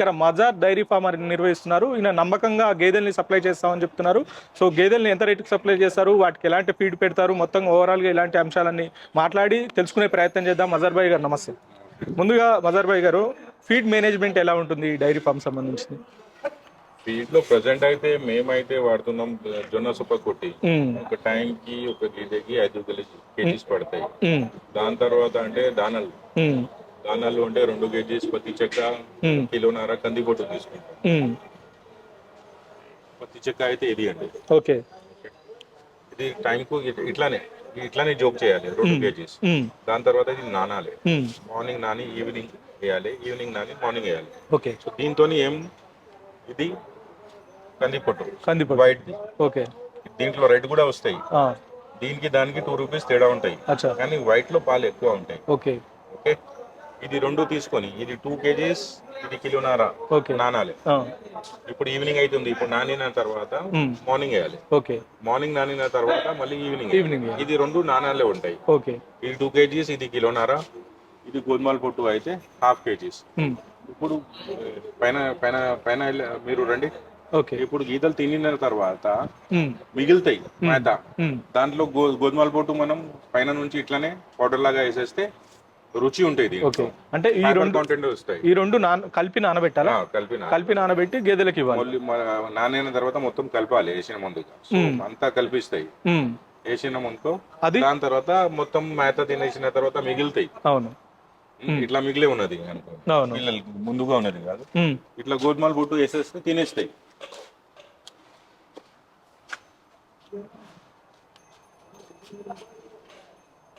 ఇక్కడ Mazhar dairy farm అని నిర్వహిస్తున్నారు. ఈయన నమ్మకంగా గేదెల్ని సప్లై చేస్తామని చెప్తున్నారు. సో గేదెల్ని ఎంత రేటుకి సప్లై చేస్తారు? వాటికి ఎలాంటి ఫీడ్ పెడతారు? మొత్తం ఓవరాల్గా ఇలాంటి అంశాలన్నీ మాట్లాడి తెలుసుకునే ప్రయత్నం చేద్దాం. మజార్ భాయ్ గారు నమస్తే. ముందుగా మజార్ భాయ్ గారు ఫీడ్ మేనేజ్మెంట్ ఎలా ఉంటుంది డైరీ ఫామ్ సంబంధించింది? ఫీడ్లో ప్రజెంట్ అయితే మేమైతే వాడుతున్నాం జొన్న సొప్ప కొట్టి. ఒక టైం కి ఒక గీతకి ఐదు కేజీస్ పడతాయి. దాని తర్వాత అంటే దానాలు. మ్మ్. దానాలు అంటే రెండు కేజీస్ పత్తి చెక్క మ్మ్. కిలోన్నర కంది పొట్టు తీసుకుంటాం. పత్తి చెక్క అయితే ఇది అండి. ఓకే. ఇది టైం కు ఇట్- ఇట్లానే ఇట్లానే జోక్ చేయాలి రెండు కేజీస్. దాని తర్వాత ఇది నానాలి. మార్నింగ్ నాని ఈవినింగ్ వేయాలి ఈవినింగ్ నాని మార్నింగ్ వేయాలి. ఓకే. సో దీంతో ఏం ఇది కంది పొట్టు కందిపొడి వైట్ ఓకే. దీంట్లో రెడ్ కూడా వస్తాయి. దీనికి దానికి టూ రూపీస్ తేడా ఉంటాయి. కానీ వైట్లో పాలు ఎక్కువ ఉంటాయి. ఓకే. ఓకే? ఇది రెండు తీసుకొని ఇది టూ కేజీస్ ఇది కిలోనారా నానాలి ఇప్పుడు ఈవినింగ్ అవుతుంది ఇప్పుడు నానిన తర్వాత. మార్నింగ్ వేయాలి. ఓకే. మార్నింగ్ నానిన తర్వాత మళ్ళీ ఈవినింగ్ ఈవినింగ్. ఇది రెండు నాణాలే ఉంటాయి. ఓకే. ఇది టూ కేజీస్ ఇది కిలోనారా ఇది గోధుమల పొట్టు అయితే హాఫ్ కేజీస్. ఇప్పుడు పైన పైన పైన మీరు రండి. ఓకే. ఇప్పుడు గీతలు తినిన తర్వాత. మిగులుతాయి మేత. దాంట్లో గో గోధుమల పొట్టు మనం పైన నుంచి ఇట్లానే పౌడర్ లాగా వేసేస్తే రుచి ఉంటుంది ఓకే. అంటే ఈ రెండు కాంటెంట్ వస్తాయి. ఈ రెండు నాన కలిపి నానబెట్టాలా? ఆ, కలిపిన కలిపి నానబెట్టి గేదెలకు ఇవ్వాలి. నానిన తర్వాత మొత్తం కలపాలి వేసిన ముందుగా. అంతా కలిపిస్తాయి. వేసిన ముందుతో అది? దాని తర్వాత మొత్తం మేత తినేసిన తర్వాత మిగులుతాయి. అవును. ఇట్లా మిగిలే ఉన్నది పిల్లలకి ముందుగా ఉన్నది కాదు. ఇట్లా గోధుమల పొట్టు వేసేస్తే తినేస్తాయి.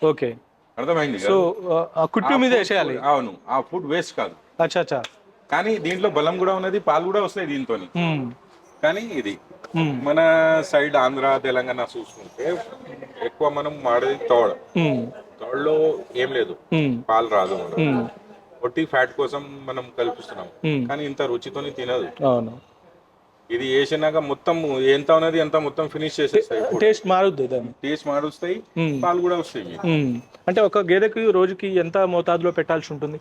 ఓకే. అర్థమైంది సో? ఆ కుట్టు మీద వేసేయాలి అవును ఆ ఫుడ్ వేస్ట్ కాదు అచ్చా అచ్చా కానీ దీంట్లో బలం కూడా ఉన్నది పాలు కూడా వస్తాయి దీంతో. కానీ ఇది. మన సైడ్ ఆంధ్ర తెలంగాణ చూసుకుంటే ఎక్కువ మనం వాడేది తోడ. తోడలో ఏం లేదు. పాలు రాదు మనం. ఒట్టి ఫ్యాట్ కోసం మనం కల్పిస్తున్నాం. కానీ ఇంత రుచితోని తినదు అవును ఇది వేసినాక మొత్తం ఎంత ఉన్నది ఎంత మొత్తం ఫినిష్ చేసేస్తాయి టేస్ట్ మారుద్ది దాన్ని. టేస్ట్ మారుస్తాయి. పాలు కూడా వస్తాయి. అంటే ఒక గేదెకి రోజుకి ఎంత మోతాదులో పెట్టాల్సి ఉంటుంది?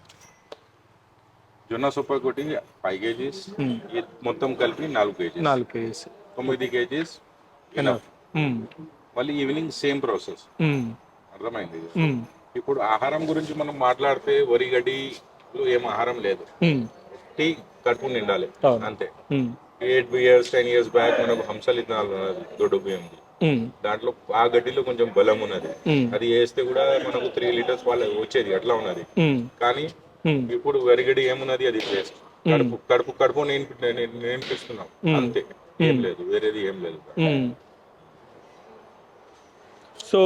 జొన్న సొప్ప కొట్టి ఫైవ్ కేజీస్. మొత్తం కలిపి నాలుగు కేజీస్. నాలుగు కేజీస్. తొమ్మిది కేజీస్. మళ్ళీ ఈవినింగ్ సేమ్ ప్రాసెస్ అర్థమైంది? ఇప్పుడు ఆహారం గురించి మనం మాట్లాడితే వరి ఏం ఆహారం లేదు. టీ కడుపు నిండాలి. అంతే. Eight years ten years back మనకు హంసలు ఉన్నది దొడ్డు బియ్యంది దాంట్లో ఆ గడ్డిలో కొంచెం బలం ఉన్నది. అది వేస్తే కూడా మనకు త్రీ లీటర్స్ పాలు వచ్చేది అట్లా ఉన్నది. కానీ ఇప్పుడు వరిగడి ఏమున్నది అది వేస్ట్ కడుపు కడుపు కడుపు నేను నేను నేర్పిస్తున్నాం అంతే. ఏం లేదు వేరేది ఏం లేదు. సో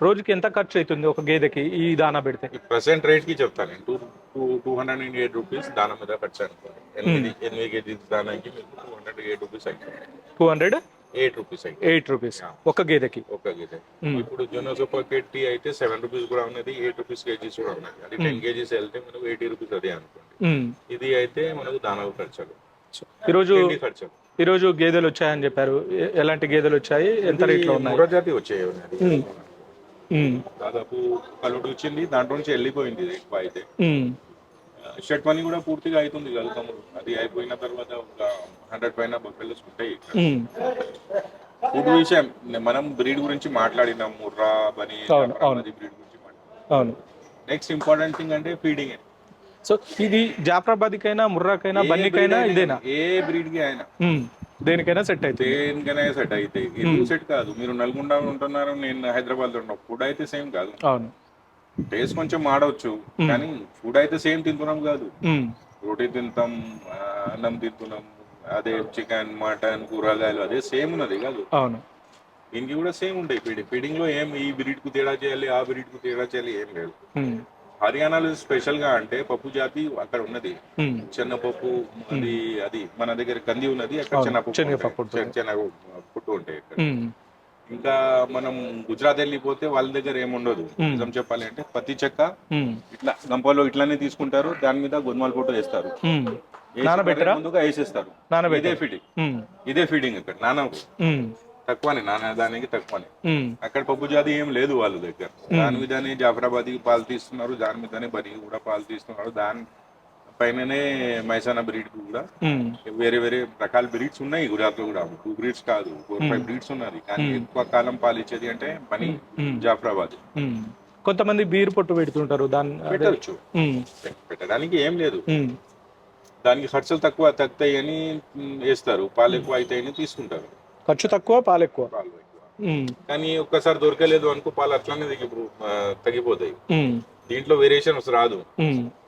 రోజుకి ఎంత ఖర్చు అవుతుంది ఒక గేదెకి ఈ దానా పెడితే? ప్రెసెంట్ రేట్కి చెప్తాను నేను. Two two two hundred and eight rupees దాని మీద ఖర్చు అనుకోండి ఎనిమిది ఎనిమిది కేజీస్ దానానికి మీకు టూ హండ్రెడ్ ఎయిట్ రూపీస్ అవుతుంది టూ హండ్రెడ్ ఎయిట్ రూపీస్ అవుతుంది ఎయిట్ రూపీస్ ఒక గేదెకి? ఒక గీత ఇప్పుడు జొన్న సూపర్ టీ అయితే సెవెన్ రూపీస్ కూడా ఉన్నది ఎయిట్ రూపీస్ కేజీస్ కూడా ఉన్నది. అది టెన్ కేజీస్ వెళ్తే మనకు ఎయిటీ రూపీస్ అదే అనుకోండి. ఇది అయితే మనకు దానాలు ఖర్చులు ఈరోజు ఖర్చులు ఈరోజు గేదెలు వచ్చాయని చెప్పారు. ఎలాంటి గేదెలు వచ్చాయి? ఎంత రేట్లో ఉన్నాయి? జాతి వచ్చాయి. దాదాపు కలుడు వచ్చింది దాంట్లో నుంచి వెళ్ళిపోయింది ఎక్కువ అయితే. షర్ట్ మనీ కూడా పూర్తిగా అవుతుంది కలుగుతాము అది అయిపోయిన తర్వాత ఒక హండ్రెడ్ పైన బఫెల్స్ ఉంటాయి. ఫుడ్ విషయం మనం బ్రీడ్ గురించి మాట్లాడినాం ముర్రా బని. బ్రీడ్ గురించి మాట్లాడినాం. అవును. నెక్స్ట్ ఇంపార్టెంట్ థింగ్ అంటే ఫీడింగ్ సో ఇది జాఫ్రాబాద్కైనా ముర్రాకైనా బన్నీకైనా ఇదేనా? ఏ బ్రీడ్కి అయినా. దేనికైనా సెట్ అవుతుంది దేనికైనా సెట్ అయితే. ఇది సెట్ కాదు? మీరు నల్గొండ ఉంటున్నారు నేను హైదరాబాద్లో ఉన్నాం ఫుడ్ అయితే సేమ్ కాదు. అవును. టేస్ట్ కొంచెం మాడవచ్చు కానీ ఫుడ్ అయితే సేమ్ తింటున్నాం కాదు. రోటీ తింటాం అన్నం తింటున్నాం అదే చికెన్ మటన్ కూరగాయలు అదే సేమ్ ఉన్నది కాదు. అవును. దీనికి కూడా సేమ్ ఉంటాయి. ఫీడింగ్ ఫీడింగ్లో ఏం ఈ బ్రీడ్కు తేడా చేయాలి ఆ బ్రీడ్కు తేడా చేయాలి ఏం లేదు. హర్యానాలో స్పెషల్గా అంటే పప్పు జాతి అక్కడ ఉన్నది. చెన్నపప్పు అది అది మన దగ్గర కంది ఉన్నది అక్కడ చెన్నపప్పు పుట్టు ఉంటాయి ఇక్కడ. ఇంకా మనం గుజరాత్ వెళ్ళిపోతే వాళ్ళ దగ్గర ఏముండదు నిజం చెప్పాలి అంటే పత్తి చెక్క. ఇట్లా గంపలో ఇట్లానే తీసుకుంటారు దాని మీద గోధుమల పొట్టు వేస్తారు. ముందుగా వేసేస్తారు. ఇదే ఫీడింగ్. ఇదే ఫీడింగ్ ఇక్కడ మ్మ్. తక్కువనే నాన్న దానికి తక్కువనే. అక్కడ పప్పు జాతి ఏం లేదు వాళ్ళ దగ్గర. దాని మీదనే జాఫరాబాద్ పాలు తీస్తున్నారు దాని మీదనే బరి కూడా పాలు తీస్తున్నారు. దాని పైననే మైసానా బ్రీడ్ కూడా వేరే వేరే రకాల బ్రీడ్స్ ఉన్నాయి గుజరాత్లో కూడా. టూ బ్రీడ్స్ కాదు ఫోర్ ఫైవ్ బ్రీడ్స్ ఉన్నాయి కానీ ఎక్కువ కాలం పాలిచ్చేది అంటే మనీ జాఫరాబాద్. కొంతమంది బీర్ పొట్టు పెడుతుంటారు దాని అదే- పెట్టచ్చు. పెట్టడానికి ఏం లేదు. దానికి ఖర్చులు తక్కువ తగ్గుతాయి అని వేస్తారు. పాలు ఎక్కువ అవుతాయని తీసుకుంటారు. ఖర్చు తక్కువ పాలు ఎక్కువ. కానీ ఒక్కసారి దొరకలేదు అనుకో పాలు అట్లానే తగ్గిపోతాయి. దీంట్లో వేరియేషన్స్ రాదు.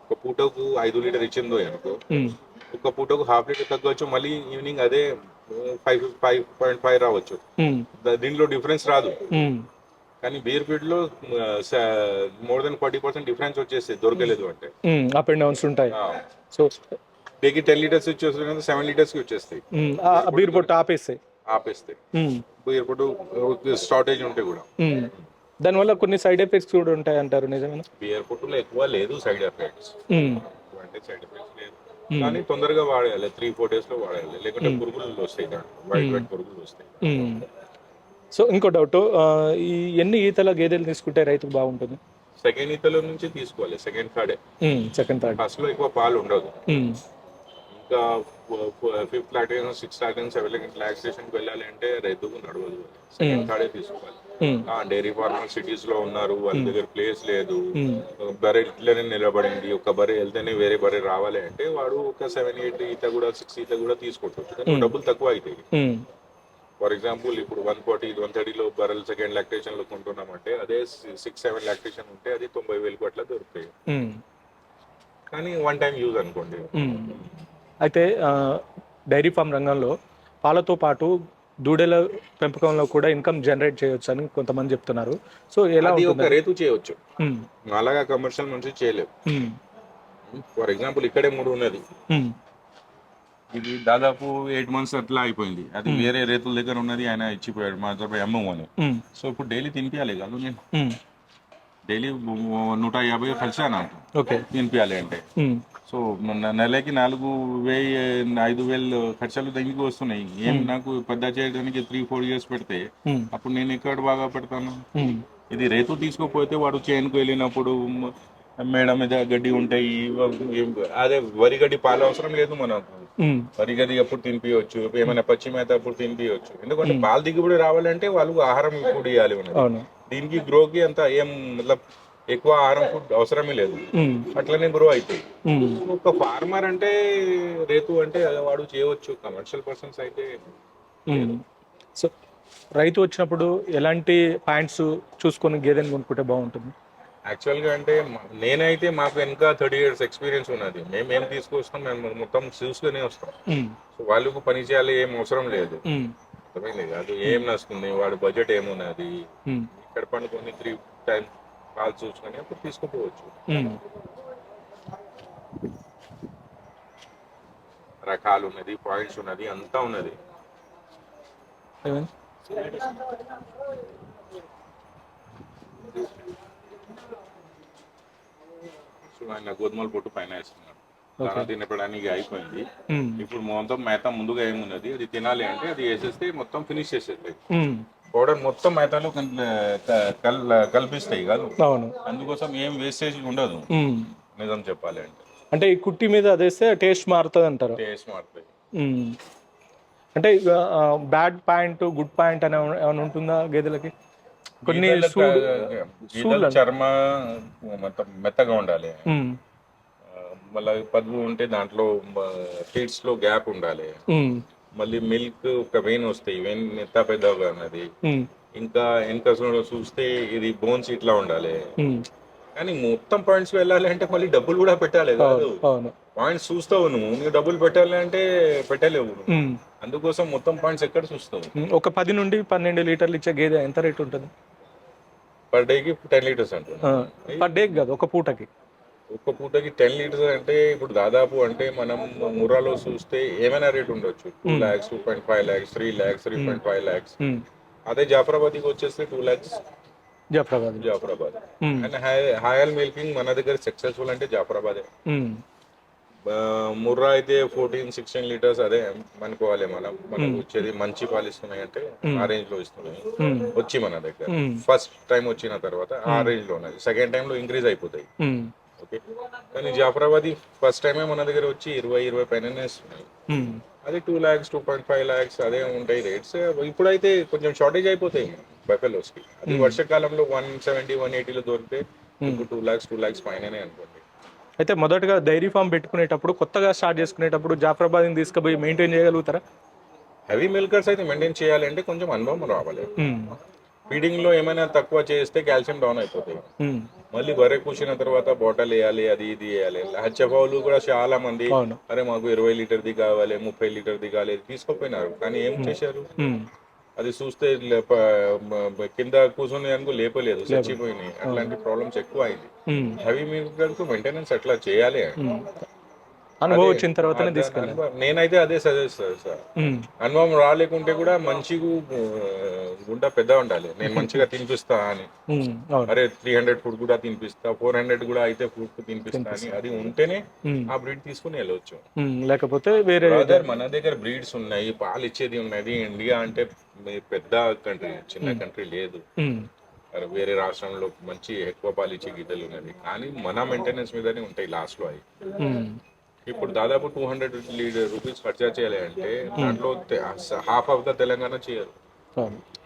ఒక పూటకు ఐదు లీటర్ ఇచ్చిందో అనుకో ఒక పూటకు హాఫ్ లీటర్ తగ్గవచ్చు మళ్ళీ ఈవినింగ్ అదే ఫైవ్ ఫైవ్ పాయింట్ ఫైవ్ రావచ్చు. దీంట్లో డిఫరెన్స్ రాదు. కానీ beer ఫీడ్లో more than forty percent difference వచ్చేస్తాయి దొరకలేదు అంటే. అప్ అండ్ డౌన్స్ ఉంటాయి. సో డేకి టెన్ లీటర్స్ వచ్చేస్తాయి సెవెన్ లీటర్స్కి వచ్చేస్తాయి. బీర్ పొట్టు ఆపేస్తాయి. బీర్ ఫుడ్ షార్టేజ్ ఉంటే కూడా. దానివల్ల కొన్ని సైడ్ ఎఫెక్ట్స్ కూడా ఉంటాయి అంటారు నిజమేనా? బియర్ ఫుడ్లో ఎక్కువ లేదు సైడ్ ఎఫెక్ట్స్. అంటే సైడ్ ఎఫెక్ట్స్ లేదు. కానీ తొందరగా వాడేయాలి. త్రీ ఫోర్ డేస్లో వాడేయాలి. లేకుంటే పురుగులు వస్తాయి వైట్ వైట్ పురుగులు వస్తాయి. సో ఇంకో డౌట్ ఈ ఎన్ని ఈతల గేదెలు తీసుకుంటే రైతుకు బాగుంటుంది? సెకండ్ ఈతలో నుంచి తీసుకోవాలి. Second third. Second third. ఫస్ట్లో ఎక్కువ పాలు ఉండదు. ఇంకా fifth lactation sixth lactation seven లాక్టేషన్కి వెళ్ళాలి అంటే రైతుకు నడవదు సెకండ్ థర్డే తీసుకోవాలి. డైరీ ఫార్మర్ సిటీస్లో ఉన్నారు వాళ్ళ దగ్గర ప్లేస్ లేదు. బర్రె ఇట్లనే నిలబడింది. ఒక బర్రె వెళ్తేనే వేరే బర్రె రావాలి అంటే వాడు ఒక సెవెన్ ఎయిట్ ఈత కూడా సిక్స్ ఈత కూడా తీసుకుంటాడు కానీ డబ్బులు తక్కువ అవుతాయి ఫర్ ఎగ్జాంపుల్ ఇప్పుడు వన్ ఫార్టీ వన్ థర్టీలో బర్రెలు సెకండ్ లాక్టేషన్లో కొంటున్నామంటే అదే సిక్స్ సెవెన్ లాక్టేషన్ ఉంటే అది తొంభై వేలకు అట్లా దొరుకుతాయి. కానీ వన్ టైం యూజ్ అనుకోండి. అయితే ఆ, డైరీ ఫామ్ రంగంలో పాలతో పాటు దూడల పెంపకంలో కూడా ఇన్కమ్ జనరేట్ చేయొచ్చు అని కొంతమంది చెప్తున్నారు. సో ఎలా ఒక రేతు చేయొచ్చు. ఉమ్, అలాగా కమర్షియల్ నుంచి చేయలేవు ఉమ్, ఫర్ ఎగ్జాంపుల్ ఇక్కడే మూడు ఉన్నది. ఇది దాదాపు ఎయిట్ మంత్స్ అట్లా అయిపోయింది. అది వేరే రేతుల దగ్గర ఉన్నది ఆయన ఇచ్చిపోయాడు మా దగ్గర అమ్మము అని. ఉమ్, సో ఇప్పుడు డైలీ తినిపించాలి కాదు నేను? డైలీ నూట యాభై కలిసాను అంట. ఓకే. తినిపించాలి అంటే. సో నెలకి నాలుగు వెయ్యి ఐదు వేలు ఖర్చులు తగ్గి వస్తున్నాయి. ఏం నాకు పెద్ద చేయడానికి త్రీ ఫోర్ ఇయర్స్ పెడితే అప్పుడు నేను ఎక్కడ బాగా పెడతాను? ఇది రేతు తీసుకోపోతే వాడు చేనుకు వెళ్ళినప్పుడు మేడ మీద గడ్డి ఉంటాయి అదే వరి గడ్డి పాలు అవసరం లేదు మనకు. వరి గడ్డి ఎప్పుడు తినిపించవచ్చు ఏమైనా పచ్చి మేత అప్పుడు తినిపించవచ్చు ఎందుకంటే పాలు దిగుబడి రావాలంటే వాళ్ళు ఆహారం ఇప్పుడు ఇవ్వాలి దీనికి గ్రోకి అంత ఏం మతలబ్ ఎక్కువ ఆహారం ఫుడ్ అవసరమే లేదు. అట్లనే గ్రో అవుతాయి ఒక ఫార్మర్ అంటే రేతు అంటే వాడు చేయవచ్చు. కమర్షియల్ పర్సన్స్ అయితే. సో రైతు వచ్చినప్పుడు ఎలాంటి పాయింట్స్ చూసుకొని గేదెని కొనుక్కుంటే బాగుంటుంది? యాక్చువల్గా అంటే నేనైతే మాకు వెనక థర్టీ ఇయర్స్ ఎక్స్పీరియన్స్ ఉన్నది. మేము ఏం తీసుకొస్తాం మేము మొత్తం చూసుకునే వస్తాం. సో వాళ్ళకు పని చేయాలి ఏం అవసరం లేదు. అర్థమైంది? కాదు ఏం నస్తుంది వాడి బడ్జెట్ ఏమున్నది? ఇక్కడ పండుకొని త్రీ టైం కాల్ చూసుకొని అప్పుడు తీసుకుపోవచ్చు రకాలు ఉన్నది పాయింట్స్ ఉన్నది అంతా ఉన్నది. ఆయన గోధుమల పొట్టు పైన వేస్తున్నాడు దానా తినపడానికి అయిపోయింది. ఇప్పుడు మొత్తం మేత ముందుగా ఏమున్నది? అది తినాలి అంటే అది వేసేస్తే మొత్తం ఫినిష్ ఉమ్, పౌడర్ మొత్తం కల్- కల్పిస్తాయి కాదు? అవును. అందుకోసం ఏం వేస్టేజ్ ఉండదు. నిజం చెప్పాలి అంటే. అంటే ఈ కుట్టి మీద అదేస్తే టేస్ట్ మారుతుంది అంటారు. టేస్ట్ మారుతాయి. ఉమ్. అంటే బ్యాడ్ పాయింట్ గుడ్ పాయింట్ అని ఏమైనా ఉంటుందా గేదెలకి? కొన్ని చర్మ మొత్తం మెత్తగా ఉండాలి. మళ్ళీ పదువు ఉంటే దాంట్లో ఫీడ్స్లో గ్యాప్ ఉండాలి. మళ్ళీ మిల్క్ ఒక వెయిన్ వస్తాయి. వెయిన్ ఎంత పెద్దగా ఉన్నది ఉమ్, ఇంకా వెనక చూస్తే ఇది బోన్స్ ఇట్లా ఉండాలి. కానీ మొత్తం పాయింట్స్ వెళ్ళాలి అంటే మళ్ళీ డబ్బులు కూడా పెట్టాలి కాదు పాయింట్స్ చూస్తావు నువ్వు. నీకు డబ్బులు పెట్టాలి అంటే పెట్టలేవు అందుకోసం మొత్తం పాయింట్స్ ఎక్కడ చూస్తావు. ఒక పది నుండి పన్నెండు లీటర్లు ఇచ్చే గేదె ఎంత రేట్ ఉంటుంది? పర్ డేకి టెన్ లీటర్స్ అంటున్నా. పర్ డే కాదు ఒక పూటకి. ఒక్క పూటకి టెన్ లీటర్స్ అంటే ఇప్పుడు దాదాపు అంటే మనం ముర్రాలో చూస్తే ఏమైనా రేట్ ఉండొచ్చు. Two lakhs two point five lakhs three lakhs three point five lakhs అదే జాఫరాబాద్కి వచ్చేస్తే two lakhs Jafarabad. Jafarabad. Um, and హాయల్ మిల్కింగ్ మన దగ్గర సక్సెస్ఫుల్ అంటే జాఫరాబాదే. ఆ, ముర్రా అయితే ఫోర్టీన్ సిక్స్టీన్ లీటర్స్ అదే అనుకోవాలి మనం. మనకు వచ్చేది మంచి పాలు ఇస్తున్నాయి అంటే ఆ రేంజ్లో ఇస్తున్నాయి వచ్చి మన దగ్గర. ఫస్ట్ టైం వచ్చిన తర్వాత ఆ రేంజ్లో ఉన్నది సెకండ్ టైం లో ఇంక్రీజ్ అయిపోతాయి ఓకే. కానీ జాఫరాబాద్ ఫస్ట్ టైమే మన దగ్గర వచ్చి ఇరవై ఇరవై ఇస్తున్నాయి ఉమ్. అది two lakhs two point five lakhs అదే ఉంటాయి రేట్స్ ఇప్పుడైతే కొంచెం షార్టేజ్ అయిపోతాయి బఫెలోస్కి అది వర్షాకాలంలో వన్ సెవెంటీ వన్ ఎయిటీలో దొరికితే ఇప్పుడు టూ ల్యాక్స్ టూ ల్యాక్స్ పైననే అనుకోండి. అయితే మొదటగా డైరీ ఫామ్ పెట్టుకునేటప్పుడు కొత్తగా స్టార్ట్ చేసుకునేటప్పుడు జాఫరాబాద్ని తీసుకుపోయి మెయింటైన్ చేయగలుగుతారా? హెవీ మిల్కర్స్ అయితే మెయింటైన్ చేయాలంటే కొంచెం అనుభవం రావాలి. ఫీడింగ్లో ఏమైనా తక్కువ చేస్తే కాల్షియం డౌన్ అయిపోతాయి. మళ్ళీ బర్రె కూర్చున్న తర్వాత బాటిల్ వేయాలి అది ఇది వేయాలి. హచ్చబావులు కూడా చాలా మంది అరే మాకు ఇరవై లీటర్ది కావాలి ముప్పై లీటర్ది కావాలి తీసుకోపోయినారు. కానీ ఏం చేశారు. అది చూస్తే కింద కూర్చొని అనుకో లేపలేదు చచ్చిపోయినాయి. అట్లాంటి ప్రాబ్లమ్స్ ఎక్కువ అయింది. హెవీ మిల్కర్ మెయింటెనెన్స్ అట్లా చేయాలి. అనుభవం వచ్చిన తర్వాతనే తీసుకెళ్ళాలి. నేనైతే అదే సజెస్ట్ సార్. అనుభవం రాలేకుంటే కూడా మంచిగా గుంట పెద్ద ఉండాలి. నేను మంచిగా తినిపిస్తా అని. అరే త్రీ హండ్రెడ్ ఫుడ్ కూడా తినిపిస్తా ఫోర్ హండ్రెడ్ కూడా అయితే ఫుడ్ తినిపిస్తా అని అది ఉంటేనే. ఆ బ్రీడ్ తీసుకుని వెళ్ళొచ్చు. ఉమ్. లేకపోతే వేరే బ్రదర్ మన దగ్గర బ్రీడ్స్ ఉన్నాయి. పాలు ఇచ్చేది ఉన్నది. ఇండియా అంటే పెద్ద కంట్రీ చిన్న కంట్రీ లేదు. వేరే రాష్ట్రంలో మంచి ఎక్కువ పాలు ఇచ్చే గిద్దలు ఉన్నది. కానీ మన మెయింటెనెన్స్ మీదనే ఉంటాయి లాస్ట్లో అవి. ఇప్పుడు దాదాపు టూ హండ్రెడ్ రూపీస్ ఖర్చా చేయాలి అంటే దాంట్లో హాఫ్ ఆఫ్ ద తెలంగాణ చేయరు.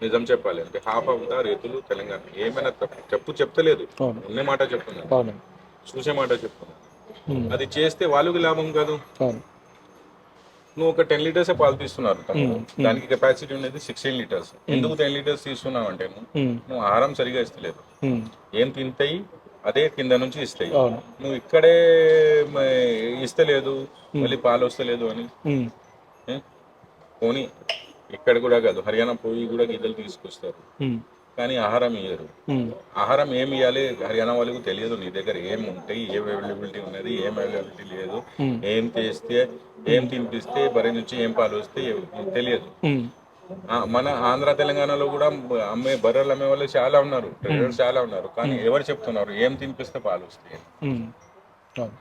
నిజం చెప్పాలి అంటే హాఫ్ ఆఫ్ ద రైతులు తెలంగాణ. ఏమైనా తప్పు చెప్పు చెప్తలేదు. ఉన్నే మాట చెప్తున్నాను. అవును. చూసే మాట చెప్తున్నాను. ఉమ్. అది చేస్తే వాళ్ళకి లాభం కాదు. నువ్వు ఒక టెన్ లీటర్స్ పాలు తీస్తున్నారు తమ్ముడు. దానికి కెపాసిటీ ఉండేది సిక్స్టీన్ లీటర్స్ ఎందుకు టెన్ లీటర్స్ తీస్తున్నావు అంటే నువ్వు? ఆహారం సరిగా ఇస్తలేదు. ఏం తింటాయి అదే కింద నుంచి ఇస్తాయి. నువ్వు ఇక్కడే ఇస్తలేదు మళ్ళీ పాలు వస్తలేదు అని? పోనీ ఇక్కడ కూడా కాదు హర్యానా పోయి కూడా గిద్దలు తీసుకొస్తారు. కానీ ఆహారం ఇయ్యరు. ఆహారం ఏం ఇవ్వాలి హర్యానా వాళ్ళకు తెలియదు నీ దగ్గర ఏం ఉంటాయి ఏం అవైలబిలిటీ ఉన్నది ఏం అవైలబిలిటీ లేదు. ఏం చేస్తే ఏం తినిపిస్తే బరి నుంచి ఏం పాలు వస్తే తెలియదు. మన ఆంధ్ర తెలంగాణలో కూడా అమ్మే బర్రెలు అమ్మే వాళ్ళు చాలా ఉన్నారు. ట్రేడర్స్ చాలా ఉన్నారు. కానీ ఎవరు చెప్తున్నారు? ఏం తినిపిస్తే పాలు వస్తాయి? ఉమ్. అవును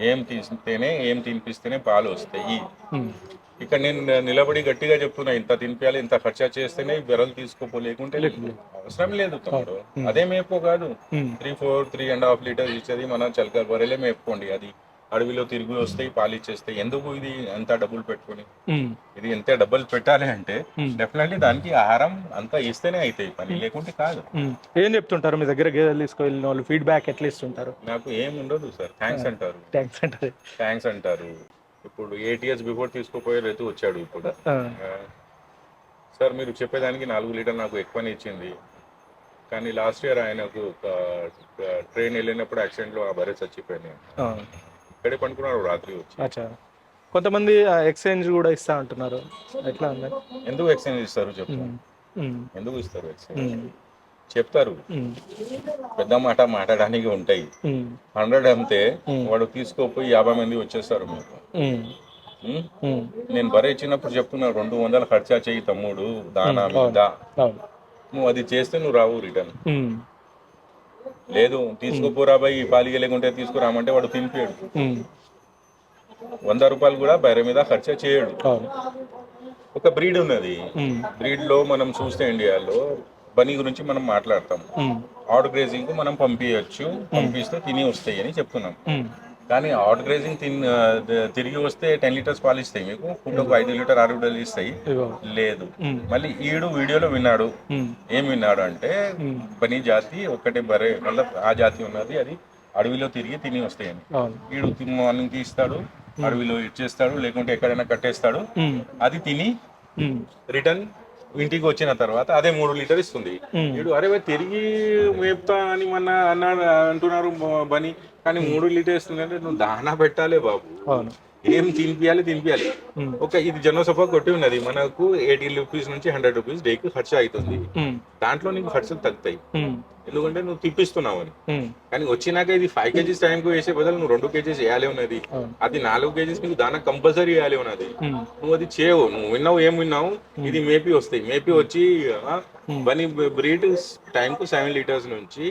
ఏం తీస్తేనే ఏం తినిపిస్తేనే పాలు వస్తాయి. ఇక్కడ నేను నిలబడి గట్టిగా చెప్తున్నా ఇంత తినిపించాలి ఇంత ఖర్చా చేస్తేనే ఈ బెరలు తీసుకోపోలేకుంటే అవసరం లేదు తమ్ముడు. అదే మేపు కాదు. Three four three and half litres ఇచ్చేది మన చలక బర్రెలే మేపుకోండి అది. అడవిలో తిరిగి వస్తాయి పాలు ఇచ్చేస్తాయి ఎందుకు ఇది ఎంత డబ్బులు పెట్టుకొని. ఇది ఎంత డబ్బులు పెట్టాలి అంటే డెఫినెట్లీ దానికి ఆహారం అంతా ఇస్తేనే అవుతాయి పని లేకుంటే కాదు. ఏం చెప్తుంటారు మీ దగ్గర గేదెలు తీసుకువెళ్ళిన వాళ్ళు? ఫీడ్బ్యాక్ ఎట్లా ఇస్తుంటారు? నాకు ఏం ఉండదు సార్. థ్యాంక్స్ అంటారు. థ్యాంక్స్ అంటారు. థ్యాంక్స్ అంటారు. ఇప్పుడు ఎయిట్ ఇయర్స్ బిఫోర్ తీసుకుపోయే రైతు వచ్చాడు ఇప్పుడు. సార్ మీరు చెప్పేదానికి నాలుగు లీటర్ నాకు ఎక్కువనే ఇచ్చింది. కానీ లాస్ట్ ఇయర్ ఆయనకు ట్రైన్ వెళ్ళినప్పుడు యాక్సిడెంట్లో ఆ బరే చచ్చిపోయినాయి. ఇక్కడే పండుకున్నాడు రాత్రి వచ్చి. అచ్చా. కొంతమంది ఎక్స్చేంజ్ కూడా ఇస్తా అంటున్నారు. ఎట్లా ఉంది ఎందుకు ఎక్స్చేంజ్ ఇస్తారు ఉమ్. ఎందుకు ఇస్తారు ఎక్స్చేంజ్. చెప్తారు. పెద్ద మాట మాట్లాడడానికి ఉంటాయి. హండ్రెడ్ అంతే వాడు తీసుకోపోయి యాభై మంది వచ్చేస్తారు మీకు. నేను బరే ఇచ్చినప్పుడు చెప్తున్నా రెండు వందలు ఖర్చా చెయ్యి తమ్ముడు దానా నువ్వు అది చేస్తే నువ్వు రావు రిటర్న్. లేదు తీసుకుపోరా బాయ్ పాలిగ లేకుంటే తీసుకురామంటే వాడు తినిపోయాడు ఉమ్. వంద రూపాయలు కూడా బర్రె మీద ఖర్చు చేయడు ఒక బ్రీడ్ ఉన్నది. బ్రీడ్లో మనం చూస్తే ఇండియాలో బనీ గురించి మనం మాట్లాడతాం. ఆడ్ గ్రేజింగ్కు మనం పంపించచ్చు పంపిస్తే తిని వస్తాయి అని చెప్తున్నాం. కానీ ఆడ్ గ్రేజింగ్ తిరిగి వస్తే టెన్ లీటర్స్ పాలు ఇస్తాయి మీకు. ఫుడ్ ఒక ఐదు లీటర్ ఆరు లీటర్లు ఇస్తాయి. లేదు. మళ్ళీ ఈడు వీడియోలో విన్నాడు. ఏం విన్నాడు అంటే బనీ జాతి ఒక్కటే బరే మళ్ళీ ఆ జాతి ఉన్నది అది అడవిలో తిరిగి తిని వస్తాయని. తి- మార్నింగ్ తీస్తాడు అడవిలో ఇచ్చేస్తాడు లేకుంటే ఎక్కడైనా కట్టేస్తాడు. అది తిని. రిటర్న్ ఇంటికి వచ్చిన తర్వాత అదే మూడు లీటర్ ఇస్తుంది. వీడు అరే తిరిగి మేపుతా అని మొన్న అన్నాడు అంటున్నారు బని. కానీ మూడు లీటర్ అంటే నువ్వు దానా పెట్టాలి బాబు. అవును. ఏం తినిపియాలి తినిపియాలి. ఒక ఇది జనోసఫా కొట్టి ఉన్నది. మనకు ఎయిటీ రూపీస్ నుంచి హండ్రెడ్ రూపీస్ డేకి ఖర్చు అవుతుంది ఉమ్. దాంట్లో నీకు ఖర్చులు తగ్గుతాయి. ఎందుకంటే నువ్వు తిప్పిస్తున్నావు అని. కానీ వచ్చినాక ఇది ఫైవ్ కేజీస్ టైంకి వేసే బదులు నువ్వు రెండు కేజీస్ వేయాలి ఉన్నది. అది నాలుగు కేజీస్ నీకు దానా కంపల్సరీ వేయాలి ఉన్నది. నువ్వు అది చేయవు. నువ్వు విన్నావు ఏం విన్నావు? ఇది మేపి వస్తాయి. మేపి వచ్చి బని బ్రీడ్ టైం కు సెవెన్ లీటర్స్ నుంచి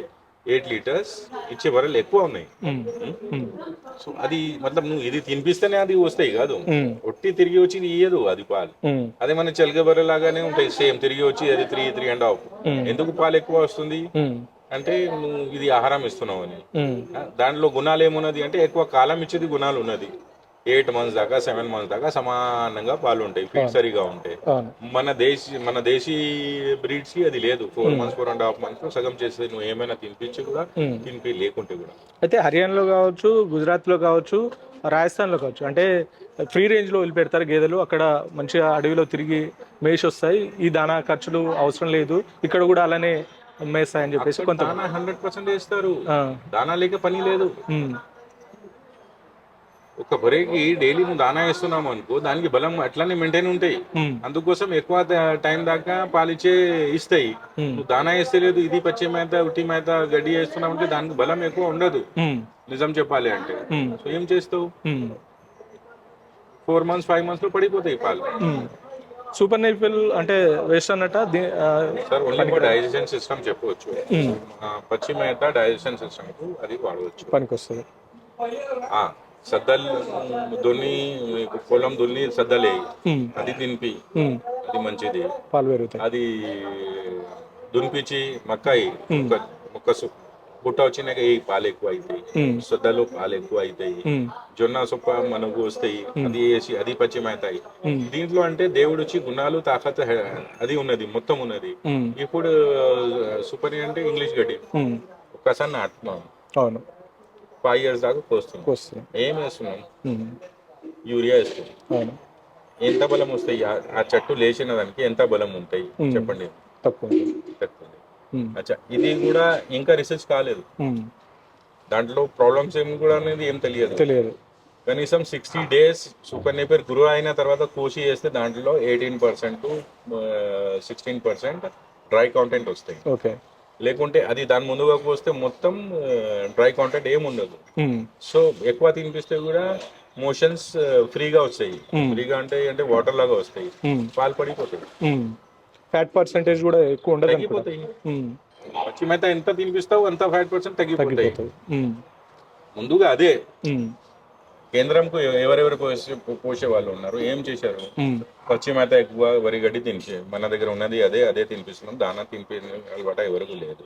ఎయిట్ లీటర్స్ ఇచ్చే బర్రెలు ఎక్కువ ఉన్నాయి. సో అది మతలబ్ నువ్వు ఇది తినిపిస్తేనే అది వస్తాయి కాదు. ఒట్టి తిరిగి వచ్చి ఇయ్యదు అది పాలు. అదే మన చెలక బర్రె లాగానే ఉంటాయి సేమ్ తిరిగి వచ్చి అది త్రీ త్రీ అండ్ హాఫ్. ఎందుకు పాలు ఎక్కువ వస్తుంది. అంటే నువ్వు ఇది ఆహారం ఇస్తున్నావు అని దాంట్లో గుణాలు ఏమున్నది అంటే ఎక్కువ కాలం ఇచ్చేది గుణాలు ఉన్నది ఎయిట్ మంత్స్ దాకా సెవెన్ మంత్స్ దాకా సమానంగా పాలు ఉంటాయి ఫీడ్ సరిగా ఉంటాయి మన దేశీ మన దేశీ బ్రీడ్స్కి అది లేదు. Four months four and half months సగం చేస్తే నువ్వు ఏమైనా తినిపించి కూడా ఉమ్. తినిపి లేకుంటే కూడా. అయితే హర్యానాలో కావచ్చు గుజరాత్లో కావచ్చు రాజస్థాన్లో కావచ్చు అంటే ఫ్రీ రేంజ్లో వదిలిపెడతారు గేదెలు. అక్కడ మంచిగా అడవిలో తిరిగి మేసి వస్తాయి. ఈ దానా ఖర్చులు అవసరం లేదు. ఇక్కడ కూడా అలానే మేస్తాయని చెప్పేసి కొంత దానా హండ్రెడ్ పర్సెంట్ వేస్తారు. దానా లేక పని లేదు. ఉమ్, ఒక బరేకి డైలీ నువ్వు దానా వేస్తున్నావు అనుకో దానికి బలం అట్లానే మెయింటైన్ ఉంటాయి. అందుకోసం ఎక్కువ టైం దాకా పాలిచ్చే ఇస్తాయి. నువ్వు దానా వేస్తే లేదు ఇది పచ్చి మేత ఉట్టి మేత గడ్డి వేస్తున్నావు అంటే దానికి బలం ఎక్కువ ఉండదు. నిజం చెప్పాలి అంటే. సో ఏం చేస్తావు? ఫోర్ మంత్స్ ఫైవ్ మంత్స్లో పడిపోతాయి పాలు. సూపర్ నైఫిల్ అంటే వేస్ట్ అన్నట్ట? సార్ ఓన్లీ డైజెషన్ సిస్టమ్ చెప్పవచ్చు పచ్చి మేత డైజెషన్ సిస్టమ్ అది వాడవచ్చు. పనికొస్తుంది. ఆ, సద్దలు దున్ని పొలం దున్ని సద్దలేయి ఉమ్, అది తినిపి. ఉమ్, అది మంచిది. పాలు పెరుగుతాయి. అది దునిపించి మక్కాయి. మొక్క పుట్ట వచ్చినాక ఈ పాలు ఎక్కువ అవుతాయి సద్దలు పాలు ఎక్కువ అవుతాయి జొన్న సొప్ప మనకు వస్తాయి. అది వేసి అది పచ్చి మేతాయి ఉమ్, దీంట్లో అంటే దేవుడు వచ్చి గుణాలు తాకత్ అది ఉన్నది మొత్తం ఉన్నది. ఇప్పుడు సూపర్ అంటే ఇంగ్లీష్ గడ్డి. ఒక్కసారి నాటుతున్నాం అవును. ఫైవ్ ఇయర్స్ దాకా వస్తుంది ఏం వేస్తున్నాం యూరియా వేస్తున్నాం ఎంత బలం వస్తాయి? ఆ- చెట్టు లేచిన దానికి ఎంత బలం ఉంటాయి? చెప్పండి. తక్కువ అచ్చా. ఇది కూడా ఇంకా రీసెర్చ్ కాలేదు. దాంట్లో ప్రాబ్లమ్స్ ఏమి కూడా అనేది ఏం తెలియదు. తెలియదు. కనీసం సిక్స్టీ డేస్ సూపర్ నేపర్ గురు అయిన తర్వాత కోసి చేస్తే దాంట్లో eighteen percent sixteen percent dry content వస్తాయి. ఓకే లేకుంటే అది దాని ముందుగా కోస్తే మొత్తం డ్రై కాంటెంట్ ఏమి ఉండదు. ఉమ్, సో ఎక్కువ తినిపిస్తే కూడా మోషన్స్ ఫ్రీగా వస్తాయి. ఫ్రీగా అంటే అంటే వాటర్ లాగా వస్తాయి. పాలు పడిపోతాయి. ఫ్యాట్ పర్సెంటేజ్ కూడా ఎక్కువ ఉండదు తగ్గిపోతాయి. ఎంత తినిపిస్తావు అంత ఫైవ్ పర్సెంట్ తగ్గిపోతాయి. ముందుగా అదే. కేంద్రంకు ఎవరెవరు పోసే పోసే వాళ్ళు ఉన్నారు? ఏం చేశారు? ఉమ్, పచ్చి మేత ఎక్కువ వరి గడ్డి తినిపి మన దగ్గర ఉన్నది అదే అదే తినిపిస్తున్నాం. దానా తినిపి అలవాట ఎవరికి లేదు.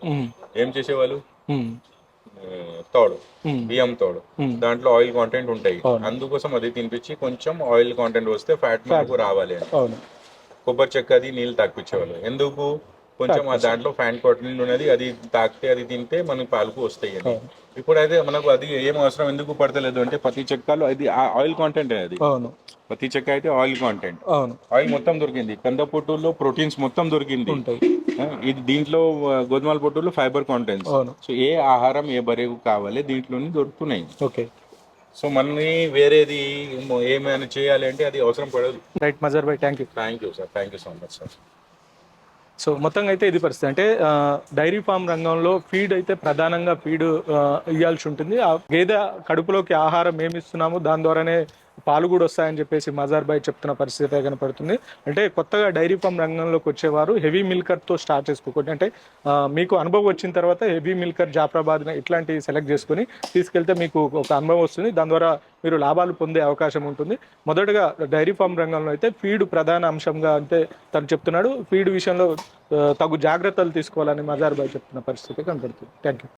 ఏం చేసేవాళ్ళు? తోడు. బియ్యం తోడు. దాంట్లో ఆయిల్ కాంటెంట్ ఉంటాయి. అందుకోసం అది తినిపించి కొంచెం ఆయిల్ కాంటెంట్ వస్తే ఫ్యాట్ మనకు రావాలి కొబ్బరి చెక్క అది నీళ్ళు తాకిపించేవాళ్ళు. ఎందుకు? కొంచెం ఆ దాంట్లో ఫ్యాన్ కాటన్ ఉన్నది అది తాకితే అది తింటే మనకి పాలకు వస్తాయి అని ఇప్పుడు అయితే మనకు అది ఏం అవసరం ఎందుకు పడతలేదు అంటే ప్రతి చెక్కలో అది ఆయిల్ కాంటెంట్ అది. అవును. ప్రతి చెక్క అయితే ఆయిల్ కాంటెంట్ అవును. ఆయిల్ మొత్తం దొరికింది. కంద పొట్టుల్లో ప్రోటీన్స్ మొత్తం దొరికింది. ఇది దీంట్లో గోధుమల పొట్టుల్లో ఫైబర్ కాంటెంట్స్ అవును. సో ఏ ఆహారం ఏ బరువు కావాలి దీంట్లోని దొరుకుతున్నాయి. ఓకే. సో మనని వేరేది ఏమో- ఏమైనా చేయాలి అంటే అది అవసరం పడదు. Right మజర్ bye thank you thank you sir thank you so much sir so మొత్తంగా అయితే ఇది పరిస్థితి. అంటే డైరీ ఫామ్ రంగంలో ఫీడ్ అయితే ప్రధానంగా ఫీడ్ ఇవ్వాల్సి ఉంటుంది. ఆ గేదె కడుపులోకి ఆహారం ఏమి ఇస్తున్నామో దాని ద్వారానే పాలు కూడా వస్తాయని చెప్పేసి మజార్ బాయ్ చెప్తున్న పరిస్థితి అయితే కనపడుతుంది. అంటే కొత్తగా డైరీ ఫామ్ రంగంలోకి వచ్చేవారు హెవీ మిల్కర్తో స్టార్ట్ చేసుకోకండి అంటే మీకు అనుభవం వచ్చిన తర్వాత హెవీ మిల్కర్ జాఫ్రాబాద్ ఇట్లాంటివి సెలెక్ట్ చేసుకుని తీసుకెళ్తే మీకు ఒక అనుభవం వస్తుంది. దాని ద్వారా మీరు లాభాలు పొందే అవకాశం ఉంటుంది. మొదటగా డైరీ ఫామ్ రంగంలో అయితే ఫీడ్ ప్రధాన అంశంగా అంటే తను చెప్తున్నాడు. ఫీడ్ విషయంలో తగు జాగ్రత్తలు తీసుకోవాలని మజార్ బాయ్ చెప్తున్న పరిస్థితి కనపడుతుంది. Thank you